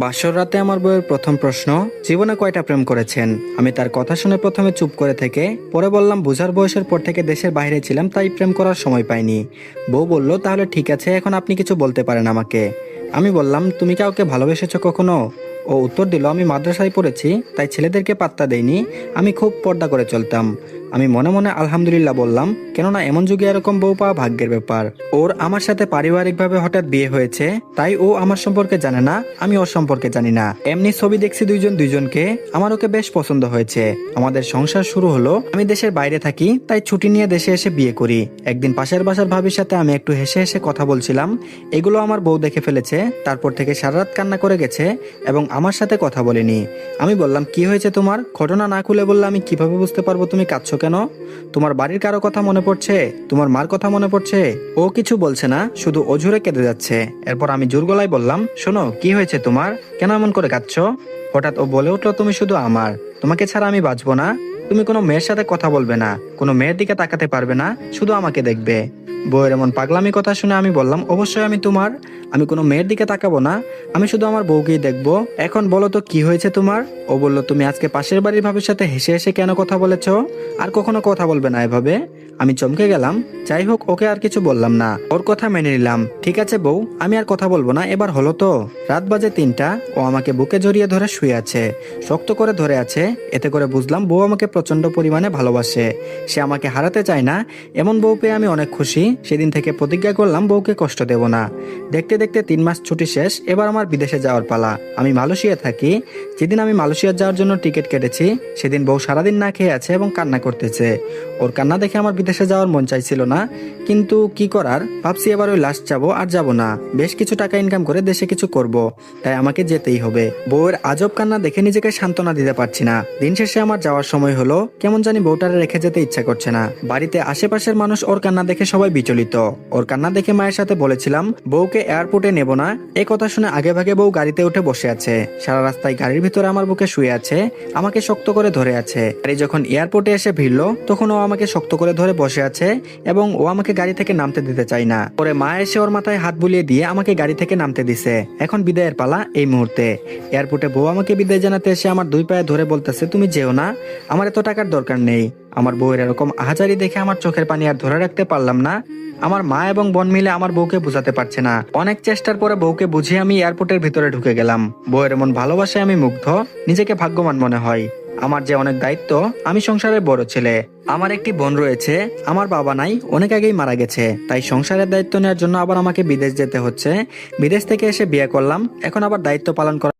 বাসর রাতে আমার বইয়ের প্রথম প্রশ্ন, জীবনে কয়টা প্রেম করেছেন? আমি তার কথা শুনে প্রথমে চুপ করে থেকে, পরে বললাম, বোঝার বয়সের পর থেকে দেশের বাইরে ছিলাম, তাই প্রেম করার সময় পাইনি। বউ বলল, তাহলে ঠিক আছে, এখন আপনি কিছু বলতে পারেন আমাকে। আমি বললাম, তুমি কাউকে ভালোবেসেছো কখনো? ও উত্তর দিল, আমি মাদ্রাসায় পড়েছি, তাই ছেলেদেরকে পাত্তা দেইনি, আমি খুব পর্দা করে চলতাম। আমি মনে মনে আলহামদুলিল্লাহ বললাম, কেননা এমন যুগে এরকম বউ পাওয়া ভাগ্যের ব্যাপার। ওর আমার সাথে পারিবারিকভাবে হঠাৎ বিয়ে হয়েছে, তাই ও আমার সম্পর্কে জানে না, আমি ওর সম্পর্কে জানি না। এমনি ছবি দেখছি দুইজন দুইজনকে, আমার ওকে বেশ পছন্দ হয়েছে। আমাদের সংসার শুরু হলো, আমি দেশের বাইরে থাকি, তাই ছুটি নিয়ে দেশে এসে বিয়ে করি। একদিন পাশের বাসার ভাবির সাথে আমি একটু হেসে হেসে কথা বলছিলাম, এগুলো আমার বউ দেখে ফেলেছে, তারপর থেকে সারা রাত কান্না করে গেছে, এবং আমার সাথে কথা বলেনি। আমি বললাম, কি হয়েছে তোমার? ঘটনা না খুলে বললে আমি কীভাবে বুঝতে পারব তুমি কাঁদছো কেন? তোমার বাড়ির কারও কথা মনে পড়ছে? তোমার মার কথা মনে পড়ছে? ও কিছু বলছে না, শুধু অঝুরে কেঁদে যাচ্ছে। এরপর আমি জোর গলায় বললাম, শোনো, কি হয়েছে তোমার? কেন এমন করে কাঁদছ? হঠাৎ ও বলে উঠল, তুমি শুধু আমার। তোমাকে ছাড়া আমি বাঁচবো না। তুমি কোনো মেয়ের সাথে কথা বলবে না, কোনো মেয়ের দিকে তাকাতে পারবে না, শুধু আমাকে দেখবে। বউয়ের এমন পাগলামি কথা শুনে আমি বললাম, অবশ্যই আমি তোমার, আমি কোনো মেয়ের দিকে তাকাবো না, আমি শুধু আমার বউকেই দেখব। এখন বলো তো, কি হয়েছে তোমার? ও বলল, তুমি আজকে পাশের বাড়ির ভাবির সাথে হেসে হেসে কেন কথা বলেছ? আর কখনো কথা বলবে না এভাবে। আমি চমকে গেলাম, যাই হোক, ওকে আর কিছু বললাম না। ওর কথা মেনে নিলাম। ঠিক আছে বউ, আমি আর কথা বলব না, এবার হলো তো। রাত বাজে তিনটা, ও আমাকে বুকে জড়িয়ে ধরে শুয়ে আছে, শক্ত করে ধরে আছে, এতে করে বুঝলাম বউ আমাকে প্রচণ্ড পরিমাণে ভালোবাসে। সে আমাকে হারাতে চায় না। এমন বউ পেয়ে আমি অনেক খুশি। সেদিন থেকে প্রতিজ্ঞা করলাম বউকে কষ্ট দেব না। দেখতে দেখতে তিন মাস ছুটি শেষ, এবার আমার বিদেশে যাওয়ার পালা। আমি মালয়েশিয়া থাকি। যেদিন আমি মালয়েশিয়া যাওয়ার জন্য টিকিট কেটেছি, সেদিন বউ সারাদিন না খেয়ে আছে এবং কান্না করতেছে। ওর কান্না দেখে আমার বিদেশে যাওয়ার মন চাইছিল না। কিন্তু কি করার? ভাবছি এবার ওই লাস্ট যাব আর যাব না। বেশ কিছু টাকা ইনকাম করে দেশে কিছু করব। তাই আমাকে যেতেই হবে। বউয়ের আজব কান্না দেখে নিজেকে সান্ত্বনা দিতে পারছি না। দিন শেষে আমার যাওয়ার সময় হলো কেমন জানি বউটারে রেখে যেতে ইচ্ছা করছে না। বাড়িতে আশেপাশের মানুষ ওর কান্না দেখে সবাই বিচলিত। ওর কান্না দেখে মায়ের সাথে বলেছিলাম, বউকে এয়ারপোর্টে নেব না। এ কথা শুনে আগে ভাগে বউ গাড়িতে উঠে বসে আছে। সারা রাস্তায় গাড়ির ভিতরে আমার বুকে শুয়ে আছে, আমাকে শক্ত করে ধরে আছে। গাড়ি যখন এয়ারপোর্টে এসে ভিড়লো, তখন ও আমাকে শক্ত করে ধরে বসে আছে এবং ও আমাকে গাড়ি থেকে নামতে দিতে চায় না। পরে মা এসে ওর মাথায় হাত বুলিয়ে দিয়ে আমাকে গাড়ি থেকে নামতে দিছে। এখন বিদায়ের পালা এই মুহূর্তে। এয়ারপোর্টে বউ আমাকে বিদায় জানাতে এসে আমার দুই পায়ে ধরে বলতেছে, তুমি যেও না। আমার এত টাকার দরকার নেই। আমার বউয়ের এরকম আহাজারি দেখে আমার চোখের পানি আর ধরে রাখতে পারলাম না। আমার মা এবং বোন মিলে আমার বউকে বোঝাতে পারছে না। অনেক চেষ্টার পরে বউকে বুঝিয়ে আমি এয়ারপোর্টের ভিতরে ঢুকে গেলাম। বউয়ের এমন ভালোবাসায় আমি মুগ্ধ, নিজেকে ভাগ্যবান মনে হয়। আমার যে অনেক দায়িত্ব, আমি সংসারের বড় ছেলে। আমার একটি বোন রয়েছে, আমার বাবা নাই, অনেক আগেই মারা গেছে। তাই সংসারের দায়িত্ব নেওয়ার জন্য আবার আমাকে বিদেশ যেতে হচ্ছে। বিদেশ থেকে এসে বিয়ে করলাম, এখন আবার দায়িত্ব পালন করা